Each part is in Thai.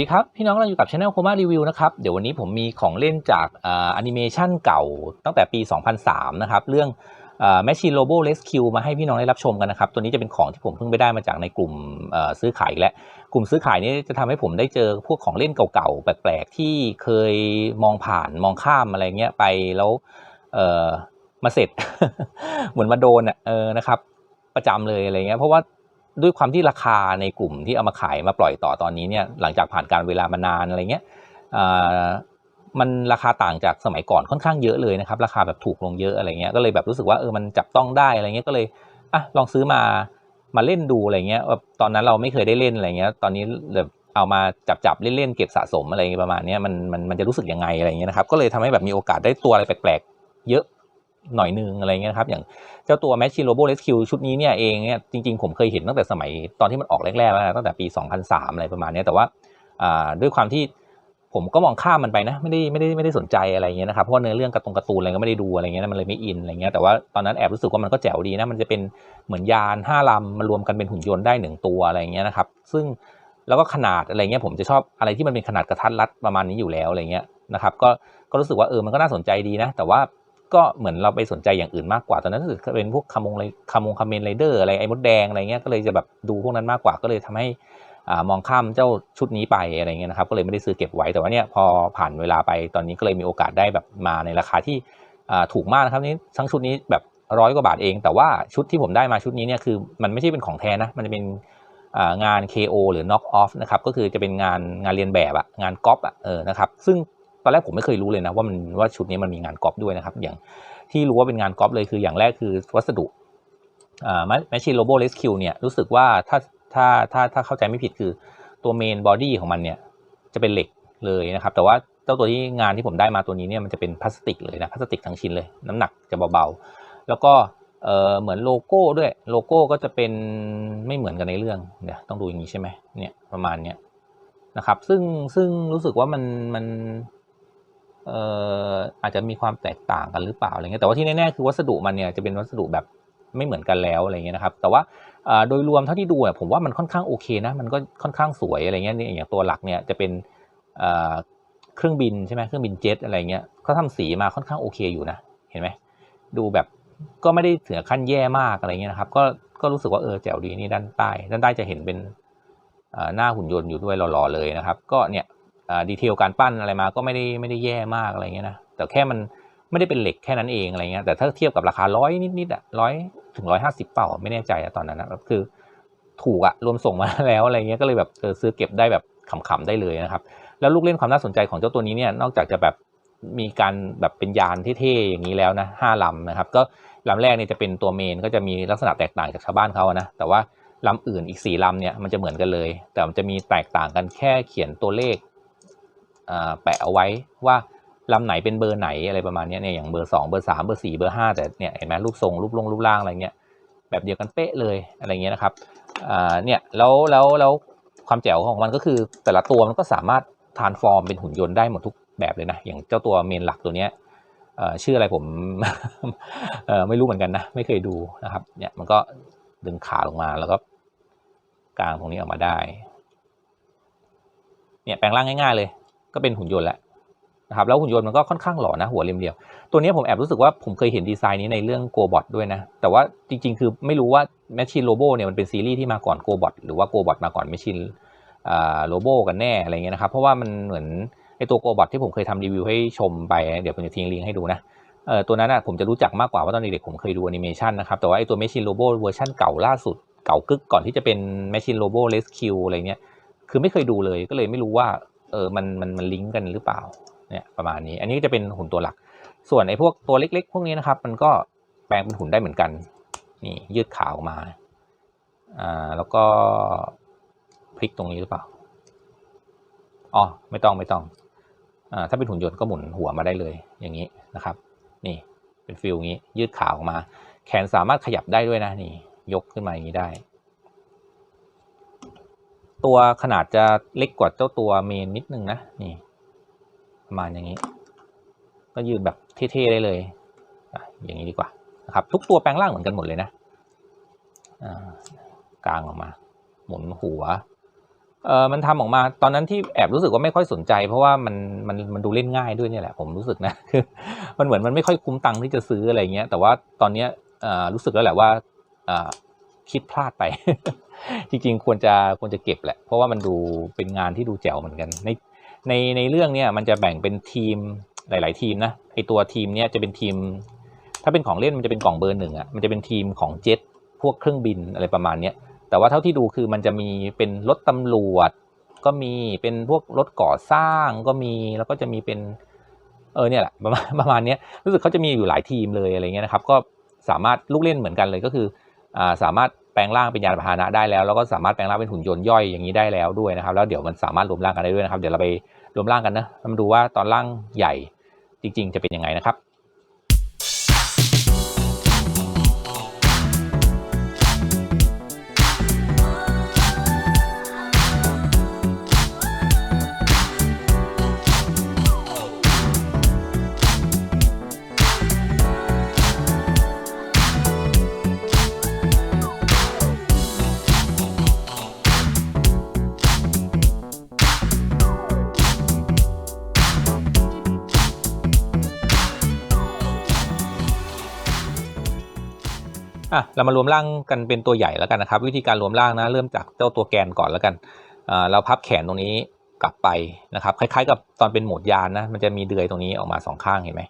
ดีครับ พี่น้องเราอยู่กับช anel โคม่ารีวิวนะครับ เดี๋ยววันนี้ผมมีของเล่นจากอ่าแอนิเมชันเก่าตั้งแต่ปี 2003 นะครับ เรื่องอ่า Machine Robo Rescue มาให้พี่น้องได้รับชมกันนะครับ ตัวนี้จะเป็นของที่ผมเพิ่งไปได้มาจากในกลุ่มซื้อขายและกลุ่มซื้อขายนี้จะทำให้ผมได้เจอพวกของเล่นเก่าๆ แปลกๆ ที่เคยมองผ่านมองข้ามอะไรเงี้ยไปแล้วมาเสร็จ เหมือนมาโดนอะนะครับ ประจำเลยอะไรเงี้ยเพราะว่า ด้วยความที่ราคาในกลุ่มที่เอามาขายมาปล่อยต่อตอนนี้เนี่ยหลังจากผ่านการเวลามานานอะไรเงี้ยมันราคาต่างจากสมัยก่อนค่อนข้างเยอะเลยนะครับ ราคาแบบถูกลงเยอะอะไรเงี้ยก็เลยแบบรู้สึกว่าเออมันจับต้องได้อะไรเงี้ยก็เลยอะลองซื้อมามาเล่นดูอะไรเงี้ยแบบตอนนั้นเราไม่เคยได้เล่นอะไรเงี้ย ตอนนี้แบบเอามาจับจับๆเล่นๆเก็บสะสมอะไรประมาณนี้มันมันมันจะรู้สึกยังไงอะไรเงี้ยนะครับ ก็เลยทำให้แบบมีโอกาสได้ตัวอะไรแปลกๆ เยอะ หน่อยนึงอะไรเงี้ยครับอย่างเจ้าตัว Machine Robo Rescue ชุดนี้เนี่ยเองเนี่ยจริง ๆ ผมเคยเห็นตั้งแต่สมัยตอนที่มันออกแรกๆแล้วตั้งแต่ปี 2003 อะไรประมาณนี้แต่ว่าด้วยความที่ผมก็มองข้ามมันไปนะไม่ได้ไม่ได้ไม่ได้สนใจอะไรเงี้ยนะครับเพราะเนื้อเรื่องการ์ตูนการ์ตูนอะไรก็ไม่ได้ดูอะไรเงี้ยมันเลยไม่อินอะไรเงี้ยแต่ว่าตอนนั้นแอบรู้สึกว่ามันก็แจ๋วดีนะมันจะเป็นเหมือนยานห้าลำมารวมกันเป็นหุ่นยนต์ได้หนึ่งตัวอะไรเงี้ยนะครับซึ่งแล้วก็ขนาดอะไรเงี้ยผมจะชอบอะไรที่มันเป็นขนาดกระทัดรัดประมาณนี้อยู่แล้วอะไรเงี้ยนะครับก็ก็รู้สึกว่าเออมันก็น่าสนใจดีนะ แต่ว่า ก็เหมือนเราไปสนใจอย่างอื่นมากกว่าตอนนั้นรู้สึกเป็นพวกคามงไรคามงคาเมนไรเดอร์อะไรไอ้มดแดงอะไรเงี้ยก็เลยจะแบบดูพวกนั้นมากกว่าก็เลยทำให้อ่มองข้ามเจ้าชุดนี้ไปอะไรเงี้ยนะครับก็เลยไม่ได้ซื้อเก็บไว้แต่ว่าเนี่ยพอผ่านเวลาไปตอนนี้ก็เลยมีโอกาสได้แบบมาในราคาที่อ่ถูกมากนะครับนี่ทั้งชุดนี้แบบร้อยกว่าบาทเอง แต่ว่าชุดที่ผมได้มาชุดนี้เนี่ยคือมันไม่ใช่เป็นของแท้นะมันจะเป็นอ่างาน KO หรือ knock off นะครับก็คือจะเป็นงานงานเรียนแบบอะงานก๊อปอะเออนะครับซึ่ง ตอนแรกผมไม่เคยรู้เลยนะว่ามันว่าชุดนี้มันมีงานก๊อปด้วยนะครับ อย่างที่รู้ว่าเป็นงานก๊อปเลยคืออย่างแรกคือวัสดุอ่า Machine Robo Rescue เนี่ยรู้สึกว่าถ้าถ้าถ้าถ้าเข้าใจไม่ผิดคือตัวเมนบอดี้ของมันเนี่ยจะเป็นเหล็กเลยนะครับ แต่ว่าเจ้าตัวที่งานที่ผมได้มาตัวนี้เนี่ยมันจะเป็นพลาสติกเลยนะพลาสติกทั้งชิ้นเลย น้ำหนักจะเบาๆ แล้วก็เออเหมือนโลโก้ด้วยโลโก้ก็จะเป็นไม่เหมือนกันในเรื่องเดี๋ยวต้องดูอย่างนี้ใช่ไหมเนี่ยประมาณเนี้ยนะครับซึ่งซึ่งรู้สึกว่ามันมัน อาจจะมีความแตกต่างกันหรือเปล่าอะไรเงี้ยแต่ว่าที่แน่ๆคือวัสดุมันเนี่ยจะเป็นวัสดุแบบไม่เหมือนกันแล้วอะไรเงี้ยนะครับแต่ว่าโดยรวมเท่าที่ดูอะผมว่ามันค่อนข้างโอเคนะมันก็ค่อนข้างสวยอะไรเงี้ยอย่างตัวหลักเนี่ยจะเป็นเครื่องบินใช่ไหมเครื่องบินเจ็ตอะไรเงี้ยเขาทำสีมาค่อนข้างโอเคอยู่นะเห็นไหมดูแบบก็ไม่ได้ถึงขั้นแย่มากอะไรเงี้ยนะครับก็ก็รู้สึกว่าเออแจ๋วดีนี่ด้านใต้ด้านใต้จะเห็นเป็นหน้าหุ่นยนต์อยู่ด้วยหล่อๆเลยนะครับ ก็เนี่ย ดีเทลการปั้นอะไรมาก็ไม่ได้ไม่ได้แย่มากอะไรเงี้ยนะแต่แค่มันไม่ได้เป็นเหล็กแค่นั้นเองอะไรเงี้ยแต่ถ้าเทียบกับราคาร้อยนิดๆอะร้อยถึงร้อยห้าสิบเป่าไม่แน่ใจอะตอนนั้นนะคือถูกอะรวมส่งมาแล้วอะไรเงี้ยก็เลยแบบเออซื้อเก็บได้แบบขำๆได้เลยนะครับ แล้วลูกเล่นความน่าสนใจของเจ้าตัวนี้เนี่ยนอกจากจะแบบมีการแบบเป็นยานเท่ๆอย่างนี้แล้วนะห้าลำนะครับ ก็ลำแรกเนี่ยจะเป็นตัวเมนก็จะมีลักษณะแตกต่างจากชาวบ้านเขาอะนะแต่ว่าลำอื่นอีกสี่ลำเนี่ยมันจะเหมือนกันเลย แต่มันจะมีแตกต่างกันแค่เขียนตัวเลข แปะเอาไว้ว่าลำไหนเป็นเบอร์ไหนอะไรประมาณนี้เนี่ยอย่างเบอร์สองเบอร์สามเบอร์สี่เบอร์ห้าแต่เนี่ยเห็นไหมรูปทรงรูปลงรูปร่างอะไรเงี้ยแบบเดียวกันเป๊ะเลยอะไรเงี้ยนะครับเนี่ยแล้วแล้วแล้วความแจ๋วของมันก็คือแต่ละตัวมันก็สามารถทานฟอร์มเป็นหุ่นยนต์ได้หมดทุกแบบเลยนะอย่างเจ้าตัวเมนหลักตัวเนี้ยชื่ออะไรผมไม่รู้เหมือนกันนะไม่เคยดูนะครับเนี่ยมันก็ดึงขาลงมาแล้วก็กางตรงนี้ออกมาได้เนี่ยแปลงร่างง่ายๆเลย ก็เป็นหุ่นยนต์แหละนะครับแล้วหุ่นยนต์มันก็ค่อนข้างหล่อนะหัวเรียมเดียวตัวนี้ผมแอบรู้สึกว่าผมเคยเห็นดีไซน์นี้ในเรื่อง g o b o t ด้วยนะ แต่ว่าจริง ๆ คือไม่รู้ว่า Machine Robo เนี่ยมันเป็นซีรีส์ที่มาก่อน g o b o t หรือว่า g o b o t มาก่อน Machine อ่า Robo กันแน่อะไรเงี้ยนะครับเพราะว่ามันเหมือนไอตัว g o b o t ที่ผมเคยทำรีวิวให้ชมไป เดี๋ยวผมจะทิ้งลิงก์ให้ดูนะเออตัวนั้นนะผมจะรู้จักมากกว่าว่าตอนเด็กผมเคยดูแอนิเมชันนะครับแต่ว่าไอตัว Machine Robo เวอร์ชันเก่าล่าสุดเก่ากึกก่อนที่จะเป็น Machine Robo Rescue อะไรเงี้ยคือไม่เคยดูเลยก็เลยไม่รู้ว่า เออมันมันมันลิงก์กันหรือเปล่าเนี่ยประมาณนี้ อันนี้จะเป็นหุ่นตัวหลัก ส่วนไอ้พวกตัวเล็ก ๆ พวกนี้นะครับ มันก็แปลงเป็นหุ่นได้เหมือนกัน นี่ยืดขาออกมาอ่าแล้วก็พลิกตรงนี้หรือเปล่าอ๋อไม่ต้องไม่ต้องอ่าถ้าเป็นหุ่นยนต์ก็หมุนหัวมาได้เลยอย่างนี้นะครับ นี่เป็นฟิลงี้ยืดขาออกมา แขนสามารถขยับได้ด้วยนะนี่ ยกขึ้นมาอย่างนี้ได้ ตัวขนาดจะเล็กกว่าเจ้าตัวเมนนิดนึงนะ นี่ประมาณอย่างนี้ ก็ยืนแบบเท่ๆได้เลยอย่างนี้ดีกว่านะครับ ทุกตัวแปลงร่างเหมือนกันหมดเลยนะกลางออกมา หมุนหัวเออมันทำออกมา ตอนนั้นที่แอบรู้สึกว่าไม่ค่อยสนใจ เพราะว่ามันมันมันดูเล่นง่ายด้วยเนี่ยแหละผมรู้สึกนะคือมันเหมือนมันไม่ค่อยคุ้มตังค์ที่จะซื้ออะไรเงี้ย แต่ว่าตอนเนี้ยเออรู้สึกแล้วแหละว่าเออคิดพลาดไป จริงๆ ควรจะควรจะเก็บแหละ เพราะว่ามันดูเป็นงานที่ดูแจ๋วเหมือนกัน ในในในเรื่องเนี่ยมันจะแบ่งเป็นทีมหลาย ๆ ทีมนะไอตัวทีมเนี่ยจะเป็นทีม ถ้าเป็นของเล่นมันจะเป็นกล่องเบอร์หนึ่งอะมันจะเป็นทีมของเจ็ตพวกเครื่องบินอะไรประมาณเนี้ยแต่ว่าเท่าที่ดูคือมันจะมีเป็นรถตำรวจ ก็มีเป็นพวกรถก่อสร้างก็มีแล้วก็จะมีเป็นเออเนี่ยแหละประมาณประมาณนี้รู้สึกเขาจะมีอยู่หลายทีมเลยอะไรเงี้ยนะครับ ก็สามารถลูกเล่นเหมือนกันเลยก็คืออ่าสามารถ ลงร่างเป็นยานพาหนะได้แล้วแล้วก็สามารถแปลงร่างเป็นหุ่นยนต์ย่อยอย่างนี้ได้แล้วด้วยนะครับ แล้วเดี๋ยวมันสามารถรวมร่างกันได้ด้วยนะครับ เดี๋ยวเราไปรวมร่างกันนะมาดูว่าตอนร่างใหญ่จริง ๆ จะเป็นยังไงนะครับ อะเรามารวมร่างกันเป็นตัวใหญ่แล้วกันนะครับ วิธีการรวมร่างนะเริ่มจากเจ้าตัวแกนก่อนแล้วกันเราพับแขนตรงนี้กลับไปนะครับ คล้ายๆ กับตอนเป็นโหมดยานนะมันจะมีเดือยตรงนี้ออกมาสองข้างเห็นไหม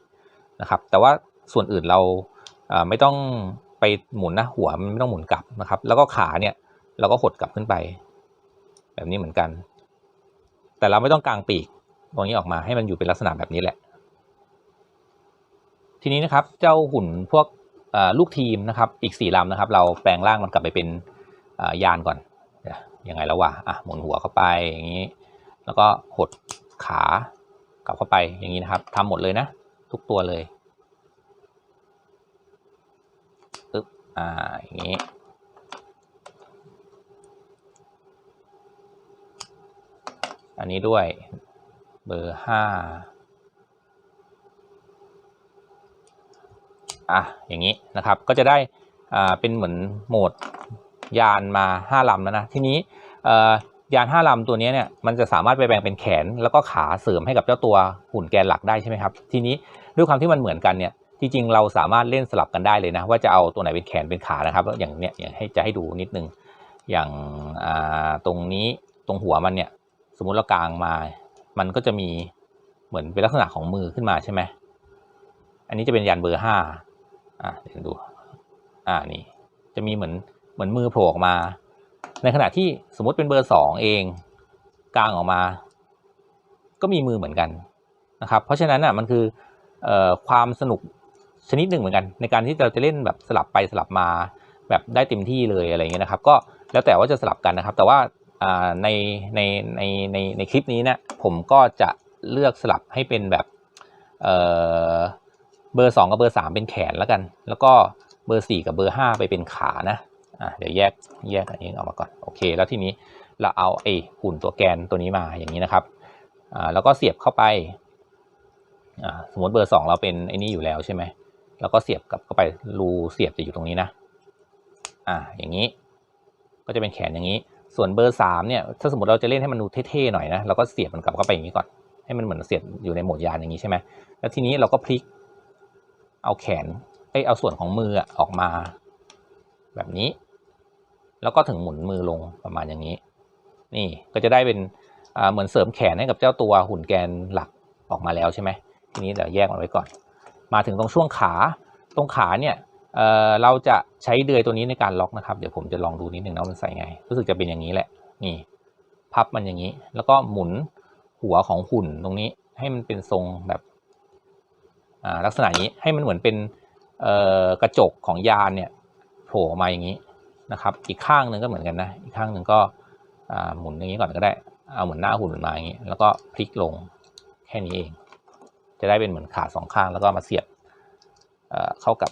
นะครับแต่ว่าส่วนอื่นเราไม่ต้องไปหมุนนะหัวมันไม่ต้องหมุนกลับนะครับ แล้วก็ขาเนี่ยเราก็หดกลับขึ้นไป แบบนี้เหมือนกัน แต่เราไม่ต้องกางปีกตรงนี้ออกมาให้มันอยู่เป็นลักษณะแบบนี้แหละ ทีนี้นะครับเจ้าหุ่นพวก ลูกทีมนะครับอีกสี่ลำนะครับ เราแปลงร่างมันกลับไปเป็นยานก่อนยวยังไงแล้ววะอะหมุนหัวเข้าไปอย่างนี้ แล้วก็หดขากลับเข้าไปอย่างนี้นะครับทำหมดเลยนะ ทุกตัวเลยปึ๊บอ่าอย่างนี้อันนี้ด้วยเบอร์ห้า อะอย่างนี้นะครับก็จะได้อ่าเป็นเหมือนโหมดยานมา 5ลำแล้วนะทีนี้ยาน 5ลำตัวนี้เนี่ยมันจะสามารถไปแบ่งเป็นแขนแล้วก็ขาเสริมให้กับเจ้าตัวหุ่นแกนหลักได้ใช่ไหมครับทีนี้ด้วยความที่มันเหมือนกันเนี่ยจริงๆเราสามารถเล่นสลับกันได้เลยนะว่าจะเอาตัวไหนเป็นแขนเป็นขานะครับแล้วอย่างเนี้ยอย่างให้จะให้ดูนิดนึงอย่างาตรงนี้ตรงหัวมันเนี่ยสมมุติเรากางมา มันก็จะมีเหมือนเป็นลักษณะของมือขึ้นมาใช่ไหมอันนี้จะเป็นยานเบอร์ห้า อะเดี๋ยวดูอ่านี่จะมีเหมือนเหมือนมือโผล่ออกมา ในขณะที่สมมติเป็นเบอร์สองเองกลางออกมา ก็มีมือเหมือนกันนะครับ เพราะฉะนั้นอะมันคืออความสนุกชนิดหนึ่งเหมือนกัน ในการที่เราจะเล่นแบบสลับไปสลับมาแบบได้เต็มที่เลยอะไรเงี้ยนะครับ ก็แล้วแต่ว่าจะสลับกันนะครับ แต่ว่าอ่าในในในในในคลิปนี้นะผมก็จะเลือกสลับให้เป็นแบบ เบอร์ 2 กับเบอร์ 3 เป็นแขนแล้วกัน แล้วก็เบอร์ 4 กับเบอร์ 5 ไปเป็นขานะอะเดี๋ยวแยกแยกอันนี้ออกมาก่อนโอเค แล้วทีนี้เราเอาไอ้หุ่นตัวแกนตัวนี้มาอย่างนี้นะครับอ่าแล้วก็เสียบเข้าไปอ่าสมมติเบอร์ 2 เราเป็นไอ้นี่อยู่แล้วใช่ไหมแล้วก็เสียบกลับเข้าไปรูเสียบจะอยู่ตรงนี้นะอ่าอย่างนี้ ก็จะเป็นแขนอย่างนี้ ส่วนเบอร์ 3 เนี่ยถ้าสมมติเราจะเล่นให้มันดูเท่ๆหน่อยนะเราก็เสียบมันกลับเข้าไปอย่างนี้ก่อนให้มันเหมือนเสียบอยู่ในโหมดยานอย่างนี้ใช่ไหมแล้วทีนี้เราก็พลิก เอาแขนไอเอาส่วนของมือออกมา แบบนี้ แล้วก็ถึงหมุนมือลงประมาณอย่างนี้ นี่ก็จะได้เป็นเหมือนเสริมแขนให้กับเจ้าตัวหุ่นแกนหลักออกมาแล้วใช่ไหมทีนี้เดี๋ยวแยกมันไว้ก่อน มาถึงตรงช่วงขาตรงขาเนี่ยเเราจะใช้เดือยตัวนี้ในการล็อกนะครับ เดี๋ยวผมจะลองดูนิดหนึ่งนะมันใส่ไง รู้สึกจะเป็นอย่างนี้แหละ นี่ พับมันอย่างนี้ แล้วก็หมุนหัวของหุ่นตรงนี้ให้มันเป็นทรงแบบ ลักษณะนี้ให้มันเหมือนเป็นกระจกของยานเนี่ยโผล่ออกมาอย่างนี้นะครับ อีกข้างหนึ่งก็เหมือนกันนะ อีกข้างหนึ่งก็หมุนอย่างนี้ก่อนก็ได้เอาเหมือนหน้าหุ่นมาอย่างนี้แล้วก็พลิกลงแค่นี้เอง จะได้เป็นเหมือนขาสองข้างแล้วก็มาเสียบเข้ากับ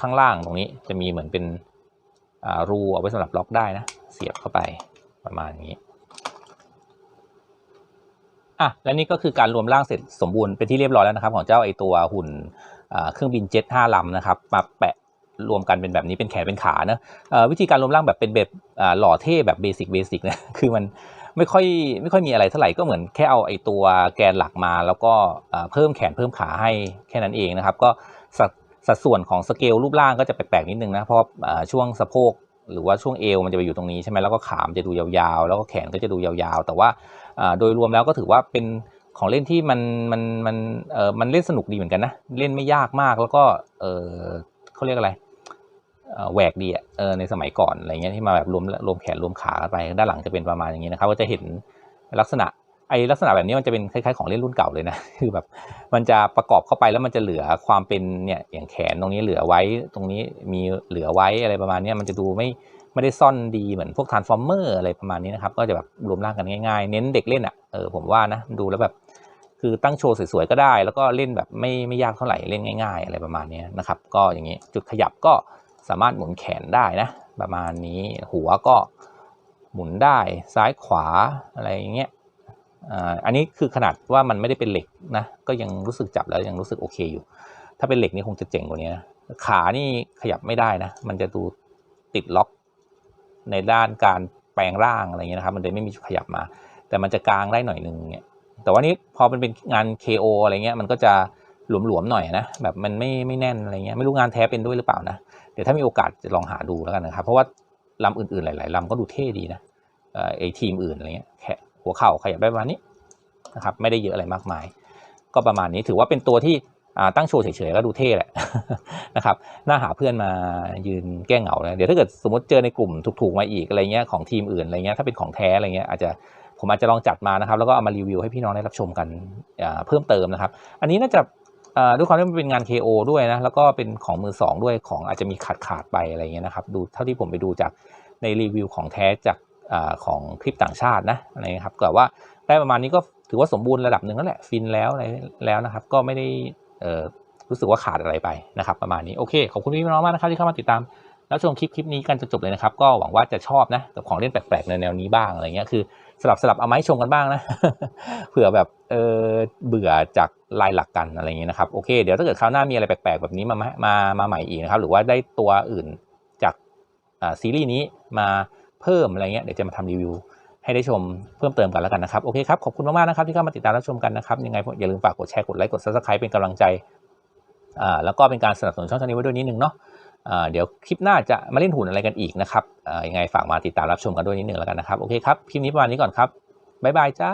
ข้างล่างตรงนี้จะมีเหมือนเป็นรูเอาไว้สำหรับล็อกได้นะ เสียบเข้าไปประมาณนี้ อะและนี่ก็คือการรวมร่างเสร็จสมบูรณ์เป็นที่เรียบร้อยแล้วนะครับ ของเจ้าไอตัวหุ่นเครื่องบินเจ็ต5ลำนะครับมาแปะรวมกันเป็นแบบนี้เป็นแขนเป็นขาเนะวิธีการรวมร่างแบบเป็นแบบหล่อเท่แบบเบสิกเบสิกนะคือมันไม่ค่อยไม่ค่อยมีอะไรเท่าไหร่ก็เหมือนแค่เอาไอ้ตัวแกนหลักมา แล้วก็เพิ่มแขนเพิ่มขาให้แค่นั้นเองนะครับ ก็สัดสัดส่วนของสเกลรูปร่างก็จะแปลกๆนิดนึงนะเพราะช่วงสะโพกหรือว่าช่วงเอวมันจะไปอยู่ตรงนี้ใช่ไหมแล้วก็ขามจะดูยาวๆ แล้วก็แขนก็จะดูยาวๆ แต่ว่า โดยรวมแล้วก็ถือว่าเป็นของเล่นที่มันมันมันเออมันเล่นสนุกดีเหมือนกันนะ เล่นไม่ยากมากแล้วก็เออเขาเรียกอะไรแหวกดีอะเออในสมัยก่อนอะไรเงี้ยที่มาแบบรวมรวมแขนรวมขาไปด้านหลังจะเป็นประมาณอย่างนี้นะครับก็จะเห็นลักษณะไอลักษณะแบบนี้มันจะเป็นคล้ายๆของเล่นรุ่นเก่าเลยนะคือแบบมันจะประกอบเข้าไปแล้วมันจะเหลือความเป็นเนี่ยอย่างแขนตรงนี้เหลือไว้ตรงนี้มีเหลือไว้อะไรประมาณนี้มันจะดูไม่ ไม่ได้ซ่อนดีเหมือนพวกทานฟอร์เมอร์อะไรประมาณนี้นะครับ ก็จะแบบรวมร่างกันง่ายๆ เน้นเด็กเล่นอะเออผมว่านะดูแล้วแบบคือตั้งโชว์สวยๆก็ได้ แล้วก็เล่นแบบไม่ไม่ยากเท่าไหร่เล่นง่าย ๆ อะไรประมาณนี้นะครับ ก็อย่างนี้จุดขยับก็สามารถหมุนแขนได้นะ ประมาณนี้หัวก็หมุนได้ซ้ายขวาอะไรอย่างเงี้ยอ่าอันนี้คือขนาดว่ามันไม่ได้เป็นเหล็กนะก็ยังรู้สึกจับแล้วยังรู้สึกโอเคอยู่ ถ้าเป็นเหล็กนี่คงจะเจ๋งกว่านี้นะขานี่ขยับไม่ได้นะ มันจะดูติดล็อก ในด้านการแปลงร่างอะไรเงี้ยนะครับ มันเลยไม่มีขยับมา แต่มันจะกลางได้หน่อยนึงเนี่ยแต่ว่านี้พอมันเป็นงาน KO อะไรเงี้ยมันก็จะหลวมๆหน่อยนะแบบมันไม่ไม่แน่นอะไรเงี้ยไม่รู้งานแท้เป็นด้วยหรือเปล่านะเดี๋ยวถ้ามีโอกาสจะลองหาดูแล้วกันนะครับเพราะว่าลำอื่นๆหลายๆลำก็ดูเท่ดีนะเออไอทีมอื่นอะไรเงี้ยแค่หัวเข่าขยับได้ประมาณนี้นะครับไม่ได้เยอะอะไรมากมาย ก็ประมาณนี้ถือว่าเป็นตัวที่ตั้งโชว์เฉยๆก็ดูเท่แหละ นะครับน่าหาเพื่อนมายืนแก้เหงานะเดี๋ยวถ้าเกิดสมมติเจอในกลุ่มถูกๆมาอีกอะไรเงี้ยของทีมอื่นอะไรเงี้ยถ้าเป็นของแท้อะไรเงี้ยอาจจะผมอาจจะลองจัดมานะครับ แล้วก็เอามารีวิวให้พี่น้องได้รับชมกันเพิ่มเติมนะครับ อันนี้น่าจะด้วยความที่มันเป็นงาน KO ด้วยนะแล้วก็เป็นของมือสองด้วยของอาจจะมีขาดขาดไปอะไรเงี้ยนะครับดูเท่าที่ผมไปดูจากในรีวิวของแท้จากอของคลิปต่างชาตินะอะไรเงี้ยครับก็ว่าได้ประมาณนี้ก็ถือว่าสมบูรณ์ระดับหนึ่งแล้วแหละฟินแล้วอะไรแล้วนะครับ ก็ไม่ได้ รู้สึกว่าขาดอะไรไปนะครับ ประมาณนี้โอเคขอบคุณพี่น้องมากนะครับที่เข้ามาติดตามแล้วชมคลิปคลิปนี้กันจนจบเลยนะครับ ก็หวังว่าจะชอบนะกับของเล่นแปลกๆในแนวนี้บ้างอะไรเงี้ยคือสลับสลับเอามาให้ชมกันบ้างนะเผื่อแบบเออเบื่อจากลายหลักกันอะไรเงี้ยนะครับโอเคเดี๋ยวถ้าเกิดคราวหน้ามีอะไรแปลกๆแบบนี้มามามาใหม่อีกนะครับหรือว่าได้ตัวอื่นจากอ่าซีรีส์นี้มาเพิ่มอะไรเงี้ยเดี๋ยวจะมาทำรีวิวให้ได้ชมเพิ่มเติมกันแล้วกันนะครับ โอเคครับ ขอบคุณมาก ๆ นะครับ ที่เข้ามาติดตามรับชมกันนะครับ ยังไงอย่าลืมฝากกดแชร์ กดไลค์ กด subscribe เป็นกำลังใจ แล้วก็เป็นการสนับสนุนช่องทางนี้ไว้ด้วยนิดนึงเนาะอ่าเดี๋ยวคลิปหน้าจะมาเล่นหุ่นอะไรกันอีกนะครับอ่ายังไงฝากมาติดตามรับชมกันด้วยนิดนึงแล้วกันนะครับ โอเคครับ คลิปนี้ประมาณนี้ก่อนครับ บ๊ายบายจ้า